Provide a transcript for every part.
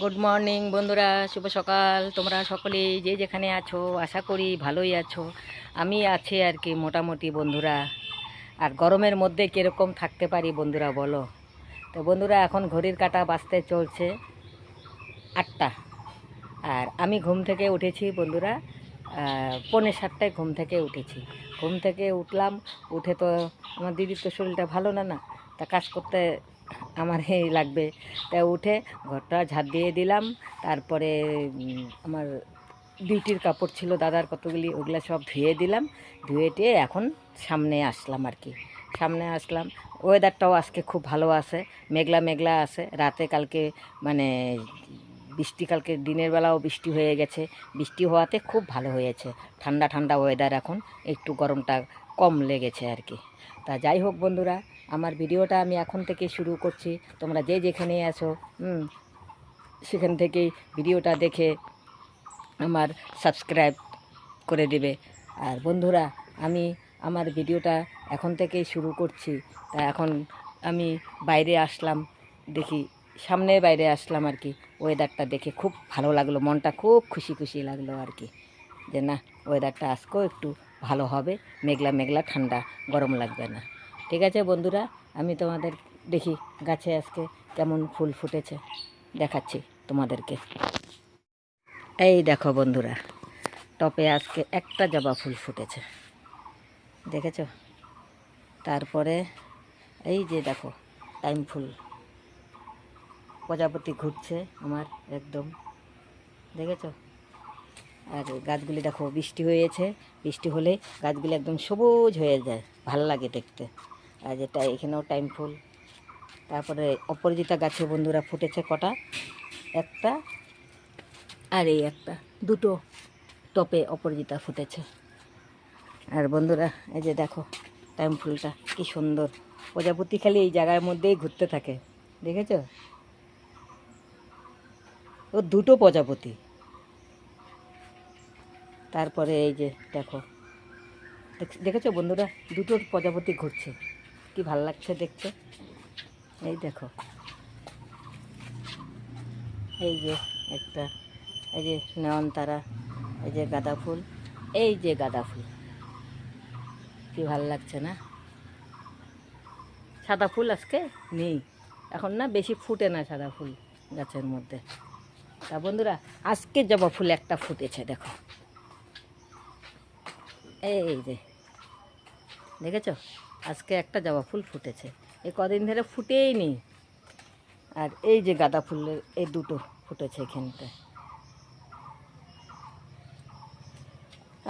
Good morning বন্ধুরা, শুভ সকাল। তোমরা সকলেই যে যেখানে আছো, আশা করি ভালোই আছো। আমি আছি আর কি মোটামুটি, বন্ধুরা। আর গরমের মধ্যে কীরকম থাকতে পারি, বন্ধুরা, বলো? তো বন্ধুরা, এখন ঘড়ির কাটা বাঁচতে চলছে আটটা। আর আমি ঘুম থেকে উঠেছি, বন্ধুরা পৌনে সাতটায় ঘুম থেকে উঠেছি। ঘুম থেকে উঠলাম, উঠে তো আমার দিদির তো শরীরটা ভালো না না। তা কাজ করতে আমার এই লাগবে। তা উঠে ঘরটা ঝাড় দিয়ে দিলাম। তারপরে আমার ডিউটির কাপড় ছিল, দাদার কতগুলি, ওগুলো সব ধুয়ে দিলাম। ধুয়ে টিয়ে এখন সামনে আসলাম আর কি। সামনে আসলাম। ওয়েদারটাও আজকে খুব ভালো আছে, মেঘলা মেঘলা আছে। রাতে কালকে মানে বৃষ্টি কালকে, দিনের বেলাও বৃষ্টি হয়ে গেছে। বৃষ্টি হওয়াতে খুব ভালো হয়েছে। ঠান্ডা ঠান্ডা ওয়েদার এখন। একটু গরমটা কম লেগেছে আর কি। তা যাই হোক বন্ধুরা আমার ভিডিওটা আমি এখন থেকে শুরু করছি। তোমরা যে যেখানে হুম, সেখান থেকেই ভিডিওটা দেখে আমার সাবস্ক্রাইব করে দেবে। আর বন্ধুরা আমি আমার ভিডিওটা এখন থেকেই শুরু করছি। তা এখন আমি বাইরে আসলাম দেখি সামনে বাইরে আসলাম আর কি। ওয়েদারটা দেখে খুব ভালো লাগল মনটা খুব খুশি খুশি লাগল আর কি। যে না ওয়েদারটা আজকেও একটু ভালো হবে, মেঘলা মেঘলা ঠান্ডা, গরম লাগবে না। ঠিক আছে বন্ধুরা, আমি তোমাদের দেখি গাছে আজকে কেমন ফুল ফুটেছে, দেখাচ্ছি তোমাদেরকে। এই দেখো বন্ধুরা, টপে আজকে একটা জবা ফুল ফুটেছে। দেখেছ? তারপরে এই যে দেখো, টাইম ফুল। প্রজাপতি ঘুরছে আমার একদম। দেখেছ? আর গাছগুলি দেখো বৃষ্টি হয়েছে। বৃষ্টি হলে গাছগুলি একদম সবুজ হয়ে যায়, ভালো লাগে দেখতে। আর যেটা এখানেও টাইম ফুল। তারপরে অপরাজিতা গাছে বন্ধুরা ফুটেছে কটা? একটা আর এই একটা। দুটো টপে অপরাজিতা ফুটেছে। আর বন্ধুরা, এই যে দেখো, টাইম ফুলটা কি সুন্দর। প্রজাপতি খালি এই জায়গার মধ্যেই ঘুরতে থাকে। দেখেছ? ও দুটো প্রজাপতি। তারপরে এই যে দেখো। দেখ- দেখেছ বন্ধুরা? দুটো প্রজাপতি ঘুরছে। কি ভালো লাগছে দেখতে? এই দেখো। এই যে একটা, এই যে নয়নতারা, এই যে গাঁদা ফুল, এই যে গাঁদা ফুল। কি ভালো লাগছে না? সাদা ফুল আজকে নেই। এখন না বেশি ফুটে না সাদা ফুল গাছের মধ্যে। তা বন্ধুরা, আজকে জবা ফুল একটা ফুটেছে, দেখো। এই যে, দেখেছ? আজকে একটা জবা ফুল ফুটেছে। এই কদিন ধরে ফুটেই নেই। আর এই যে গাঁদা ফুলের, এই দুটো ফুটেছে এখানটায়।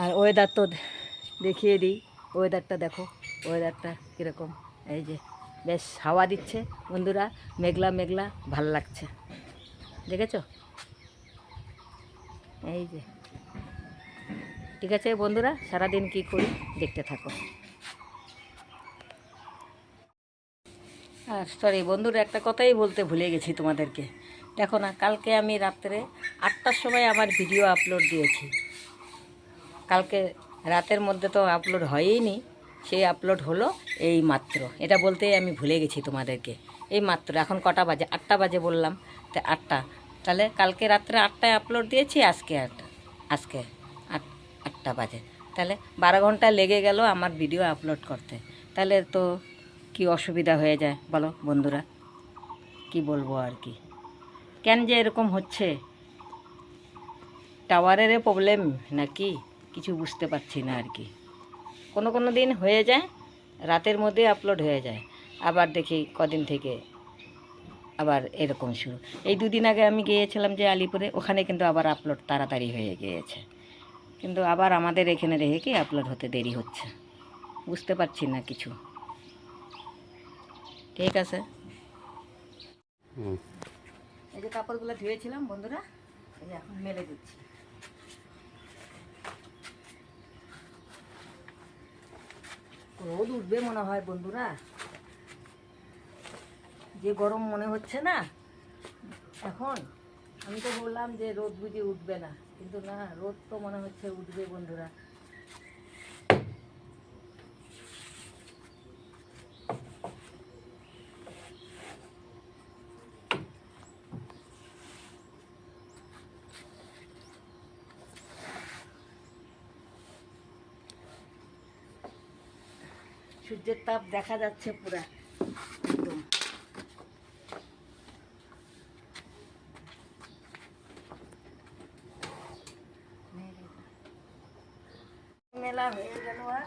আর ওয়েদার তো দেখিয়ে দিই। ওয়েদারটা দেখো ওয়েদারটা কীরকম। এই যে, বেশ হাওয়া দিচ্ছে বন্ধুরা, মেঘলা মেঘলা, ভালো লাগছে। দেখেছ? এই যে ঠিক আছে বন্ধুরা, সারাদিন কি করি দেখতে থাকো। আর সরি বন্ধুরা, একটা কথাই বলতে ভুলে গেছি তোমাদেরকে। দেখো না, কালকে আমি রাত্রে আটটার সময় আমার ভিডিও আপলোড দিয়েছি। কালকে রাতের মধ্যে তো আপলোড হয়ইনি, সেই আপলোড হলো এই মাত্র। এটা বলতেই আমি ভুলে গেছি তোমাদেরকে। এই মাত্র, এখন কটা বাজে? আটটা বাজে বললাম, তো আটটা। তাহলে কালকে রাত্রে আটটায় আপলোড দিয়েছি, আজকে আটটা? আজকে? আটটা বাজে। তাহলে বারো ঘণ্টা লেগে গেল আমার ভিডিও আপলোড করতে। তাহলে তো কি অসুবিধা হয়ে যায়? বলো বন্ধুরা, কি বলব আর কি? কেন যে এরকম হচ্ছে? টাওয়ারের প্রবলেম নাকি? কিছু বুঝতে পারছি না আর কি। কোনো কোনো দিন হয়ে যায়, রাতের মধ্যে আপলোড হয়ে যায়। আবার দেখি কদিন থেকে আবার এরকম শুরু। এই দুদিন আগে আমি গিয়েছিলাম যে আলিপুরে, ওখানে কিন্তু আবার আপলোড তাড়াতাড়ি হয়ে গিয়েছে। কিন্তু আবার আমাদের এখানে রেখে কি আপলোড হতে দেরি হচ্ছে? বুঝতে পারছি না কিছু। ঠিক আছে। এই যে কাপড়গুলো ধুয়েছিলাম বন্ধুরা, এই যে এখন মেলে দিচ্ছি। রোদ উঠবে মনে হয় বন্ধুরা। যে গরম মনে হচ্ছে না। এখন আমি তো বললাম যে রোদ বুঝি উঠবে না। কিন্তু না রোদ তো মনে হচ্ছে উঠবে বন্ধুরা। সূর্যের তাপ দেখা যাচ্ছে পুরা। মেলা হয়ে গেল আর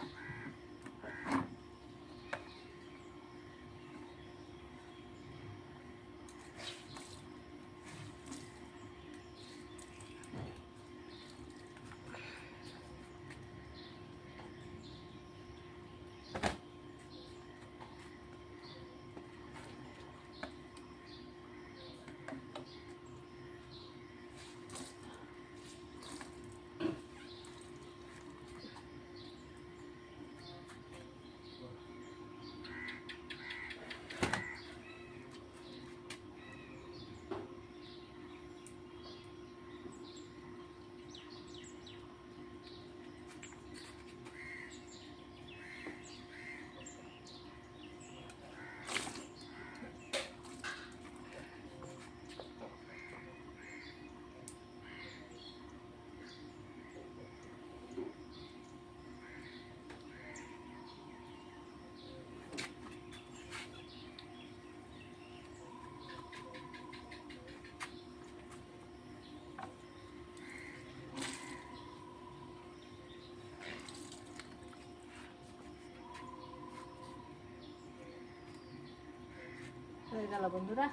হয়ে গেল বন্ধুরা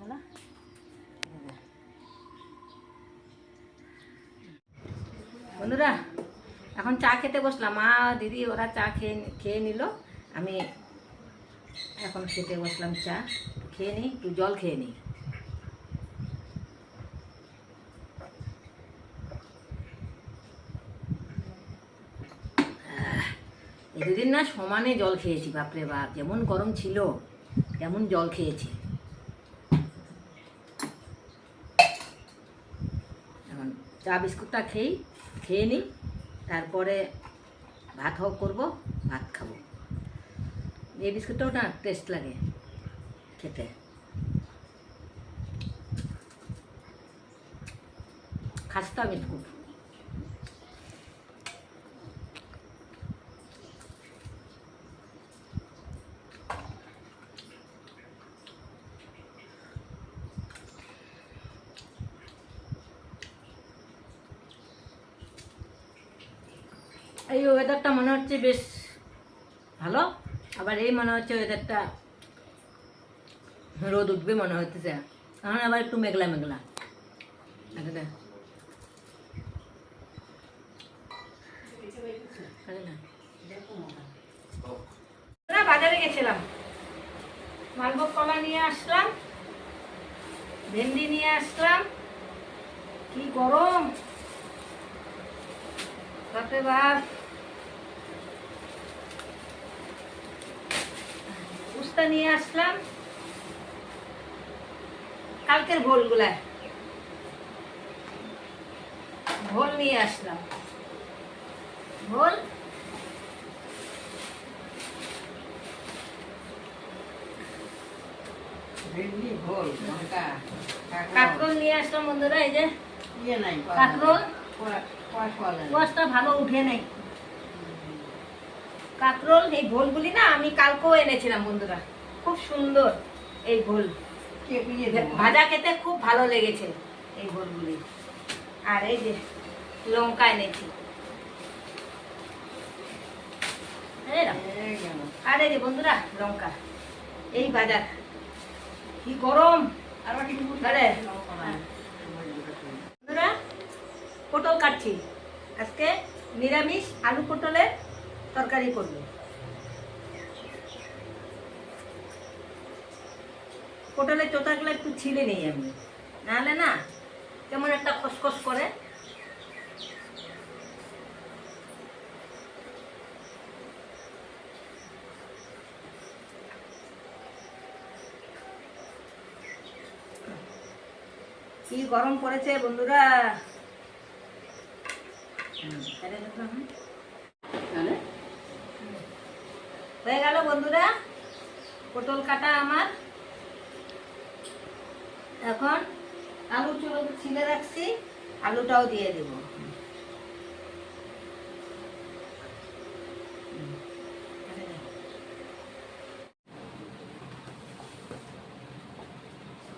মেলা। বন্ধুরা, এখন চা খেতে বসলাম। মা, দিদি, ওরা চা খেয়ে খেয়ে নিল। আমি এখন খেতে বসলাম চা। খেয়ে নিই একটু জল খেয়ে নিই দুদিন না সমানে জল খেয়েছি, বাপরে বাপ, যেমন গরম ছিল। তেমন জল খেয়েছি? এখন চা বিস্কুটটা খেয়েই, খেয়ে নিই, তারপরে ভাত হোক করব, ভাত খাব। এই বিস্কুটটাও না টেস্ট লাগে খেতে। খাস্তা বিস্কুট এই ওয়েদারটা মনে হচ্ছে বেশ ভালো। আবার এই মনে হচ্ছে ওয়েদারটা রোদ উঠবে মনে হচ্ছে এখন আবার একটু মেঘলা মেঘলা দেখ। আমরা বাজারে গেছিলাম। মালভোগ কলা নিয়ে আসলাম, ভেন্ডি নিয়ে আসলাম। কি গরম! বাপরে বাপ! উস্তা নিয়ে আসলাম। কালকের ভোল নিয়ে আসলাম। ভোল। কাঁকরোল। নিয়ে আসলাম বন্ধুরা এই যে। ইয়ে নাই কাঁকরোল। কোয়াশ কুয়াশটা ভালো উঠে নাই। কাঁকরোল এই ভোলগুলি না আমি কালকেও এনেছিলাম বন্ধুরা। খুব সুন্দর এই ভোল। ভাজা খেতে খুব ভালো লেগেছে এই ভোলগুলি। আর এই যে লঙ্কা এনেছি। আর এই যে বন্ধুরা লঙ্কা। এই বাজার। কি গরম! আরে। বন্ধুরা পটল কাটছি। আজকে নিরামিষ আলু পটলের তরকারি করব। পটলের চোতাগুলো একটু ছিলে নেই আমি। নাহলে না কেমন একটা খসখস করে। কি গরম পড়েছে বন্ধুরা। হুম, তাহলে দেখলাম, হুম। হয়ে গেল বন্ধুরা। পটল কাটা আমার। এখন আলু চুলো ছিলে রাখছি আলুটাও দিয়ে দেব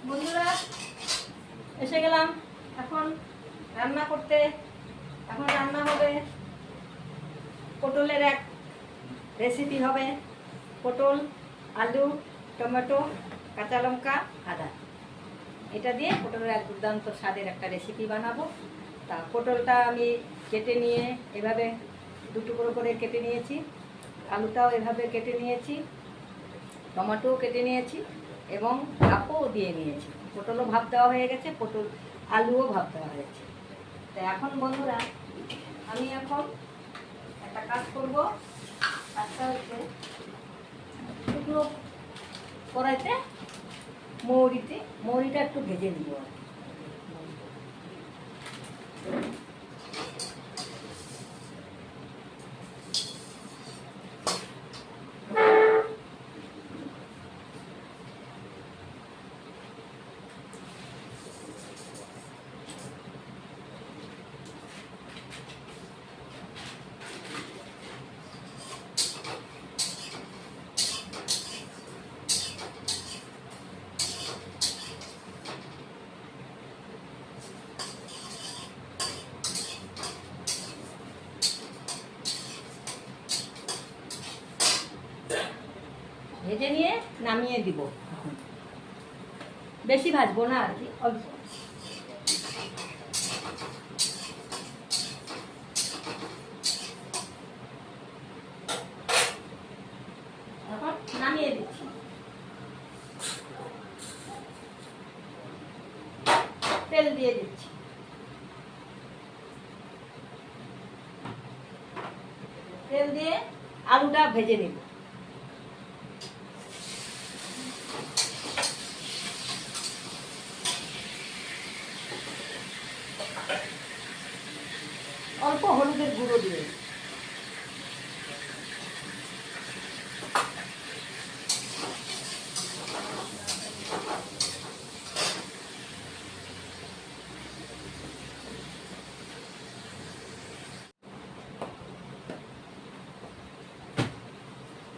বন্ধুরা এসে গেলাম এখন রান্না করতে এখন রান্না হবে পটলের এক রেসিপি হবে পটল আলু টমেটো, কাঁচা লঙ্কা, আদা। এটা দিয়ে পটলের এক দুর্দান্ত স্বাদের একটা রেসিপি বানাবো। তা পটলটা আমি কেটে নিয়ে এভাবে টুকরো করে কেটে নিয়েছি। আলুটাও এভাবে কেটে নিয়েছি, টমেটোও কেটে নিয়েছি এবং ভাপও দিয়ে নিয়েছি। পটলও ভাপ দেওয়া হয়ে গেছে, পটল আলুও ভাপ দেওয়া হয়েছে তো এখন বন্ধুরা, আমি এখন একটা কাজ করব। কাজটা হচ্ছে শুকনো কড়াইতে মৌরিতে মৌরিটা একটু ভেজে নিব। আর কি। ভেজে নিয়ে নামিয়ে দিব। বেশি ভাজবো না আর কি নামিয়ে দিচ্ছি। তেল দিয়ে দিচ্ছি। তেল দিয়ে আলুটা ভেজে নিব অল্প হলুদের গুঁড়ো দিয়ে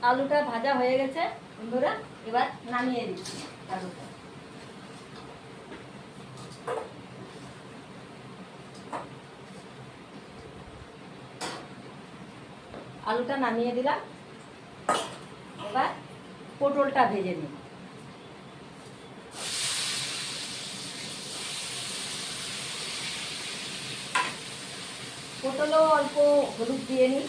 আলুটা ভাজা হয়ে গেছে, বন্ধুরা, এবার নামিয়ে দিচ্ছি আলুটা। আলুটা নামিয়ে দিলাম। এবার পটলটা ভেজে নিই। পটলও অল্প হলুদ দিয়ে নিই।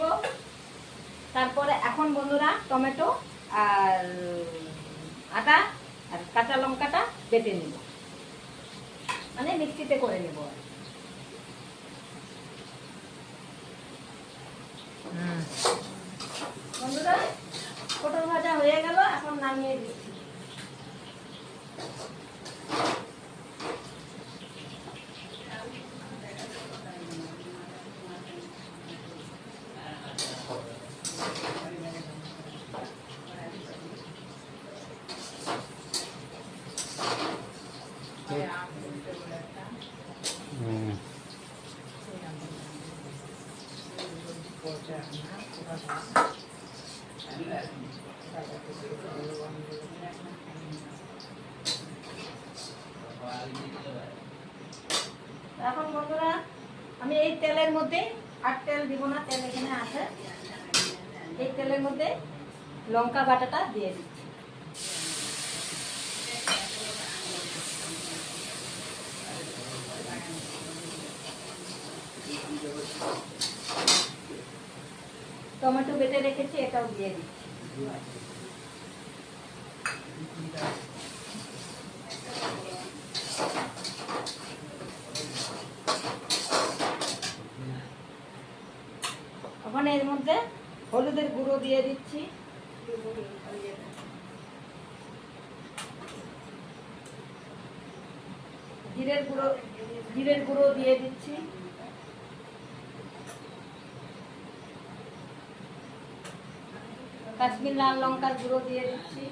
নেব তারপরে এখন বন্ধুরা টমেটো আর আটা আর কাঁচা লঙ্কাটা বেটে নেব। মানে মিক্সিতে করে নেব। বন্ধুরা পটল ভাজা হয়ে গেল এখন নামিয়ে দিচ্ছি। এখন বন্ধুরা, আমি এই তেলের মধ্যে আর তেল দিব না, তেল এখানে আছে। এই তেলের মধ্যে লঙ্কা বাটাটা দিয়ে দিচ্ছি। টমেটো বেটে রেখেছি, এটাও দিয়ে দিচ্ছি। এখন এর মধ্যে হলুদের গুঁড়ো দিয়ে দিচ্ছি। জিরের গুঁড়ো জিরের গুঁড়ো দিয়ে দিচ্ছি। লাল লঙ্কার গুঁড়ো দিয়ে দিচ্ছি।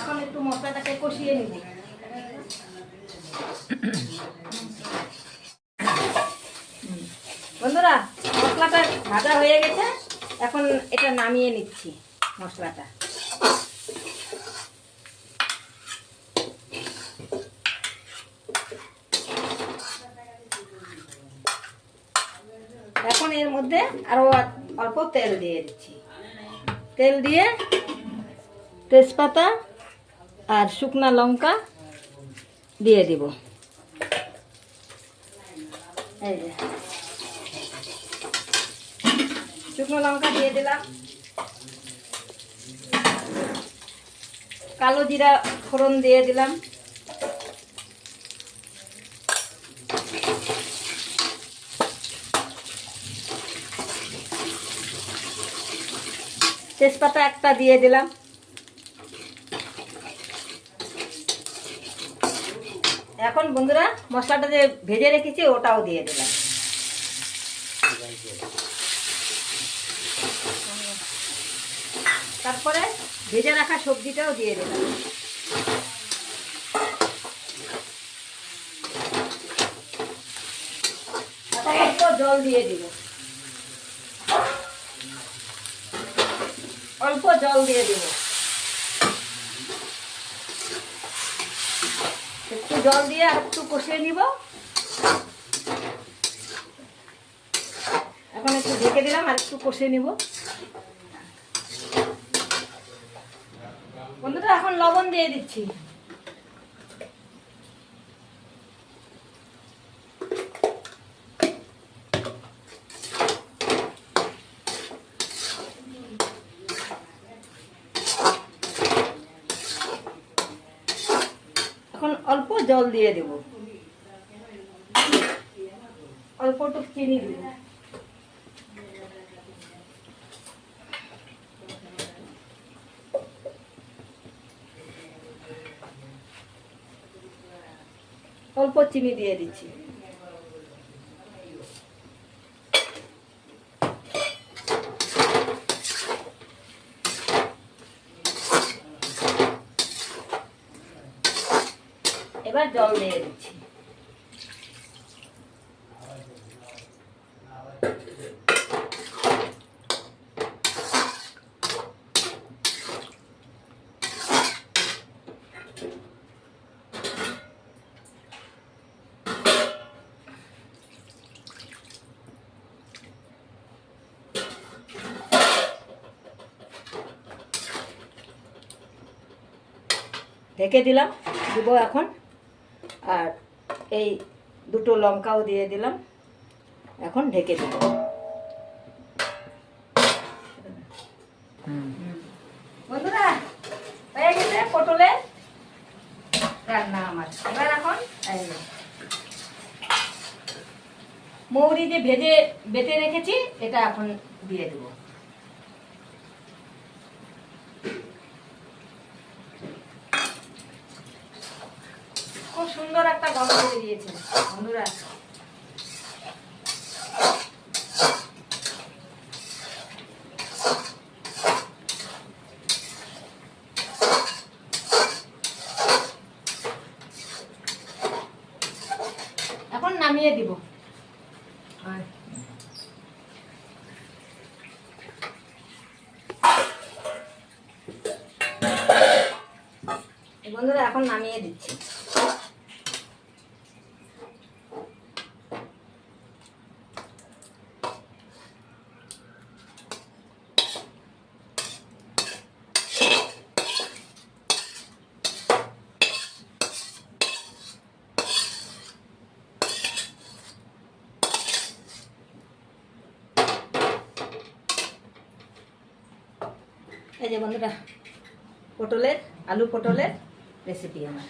এখন একটু মশলাটাকে কষিয়ে নিব। বন্ধুরা, মশলাটা ভাজা হয়ে গেছে। এখন এটা নামিয়ে নিচ্ছি মশলাটা। মধ্যে আরও অল্প তেল দিয়ে দিচ্ছি। তেল দিয়ে তেজপাতা আর শুকনা লঙ্কা দিয়ে দিব। এই যে। শুকনো লঙ্কা দিয়ে দিলাম। কালো জিরা ফোড়ন দিয়ে দিলাম। তেজপাতা একটা দিয়ে দিলাম। এখন বন্ধুরা, মশলাটা যে ভেজে রেখেছি, ওটাও দিয়ে দিলাম। তারপরে ভেজে রাখা সবজিটাও দিয়ে দিলাম। জল দিয়ে দিব অল্প জল দিয়ে দিব। একটু জল দিয়ে আর একটু কষিয়ে নিব। এখন একটু ঢেকে দিলাম আর একটু কষিয়ে নিব। বন্ধুরা, এখন লবণ দিয়ে দিচ্ছি। এখন অল্প জল দিয়ে দেব। অল্প একটু চিনি দিব। অল্প চিনি দিয়ে দিচ্ছি এবার জল ঢেকে দিলাম দিব এখন। আর এই দুটো লঙ্কাও দিয়ে দিলাম। এখন ঢেকে দিব। বন্ধুরা হয়ে গেছে পটলে রান্না আমার। এবার এখন মৌরি যে ভেজে বেটে রেখেছি এটা এখন দিয়ে দেবো খুব একটা গন্ধ বেরিয়েছে বন্ধুরা। এখন নামিয়ে দিব। বন্ধুরা এখন নামিয়ে দিচ্ছি এই যে বন্ধুরা পটলের আলু পটলের রেসিপি আমার।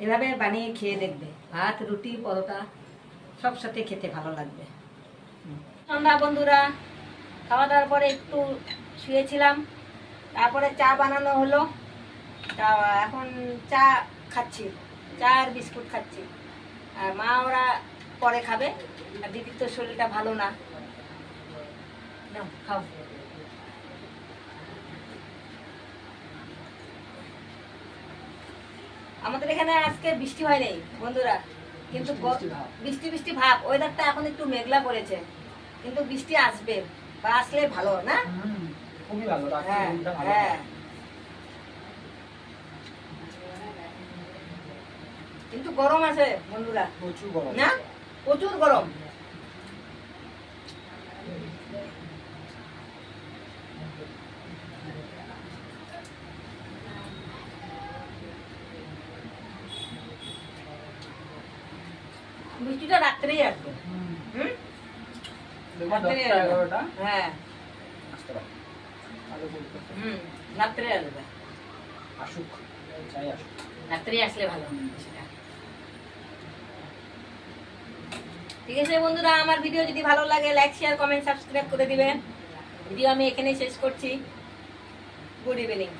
এভাবে বানিয়ে খেয়ে দেখবে। ভাত, রুটি, পরোটা সব সাথে খেতে ভালো লাগবে। সন্ধ্যা বন্ধুরা খাওয়া দাওয়ার পরে একটু শুয়েছিলাম। তারপরে চা বানানো হলো। তা এখন চা খাচ্ছি। চা আর বিস্কুট খাচ্ছি। আর মা ওরা পরে খাবে। আর দিদির তো শরীরটা ভালো না। খাও। আমাদের এখানে আজকে বৃষ্টি হয় নাই বন্ধুরা। কিন্তু বৃষ্টি বৃষ্টি ভাব। ওয়েদারটা এখন একটু মেঘলা করেছে। কিন্তু বৃষ্টি আসবে বা আসলে ভালো না? খুবই ভালো। হ্যাঁ ভালো। হ্যাঁ। কিন্তু গরম আছে বন্ধুরা। প্রচুর গরম। না? প্রচুর গরম বৃষ্টিটা রাত্রেই আসবে হুম। হুম দেখুন রাত্রে দশটা আসবে। এগারোটা হ্যাঁ। হুম রাত্রে আসবে আসুক চাই আসুক রাত্রে আসলে ভালো সেটা ঠিক আছে বন্ধুরা আমার ভিডিও যদি ভালো লাগে লাইক শেয়ার কমেন্ট সাবস্ক্রাইব করে দিবেন ভিডিও আমি এখানেই শেষ করছি গুড ইভিনিং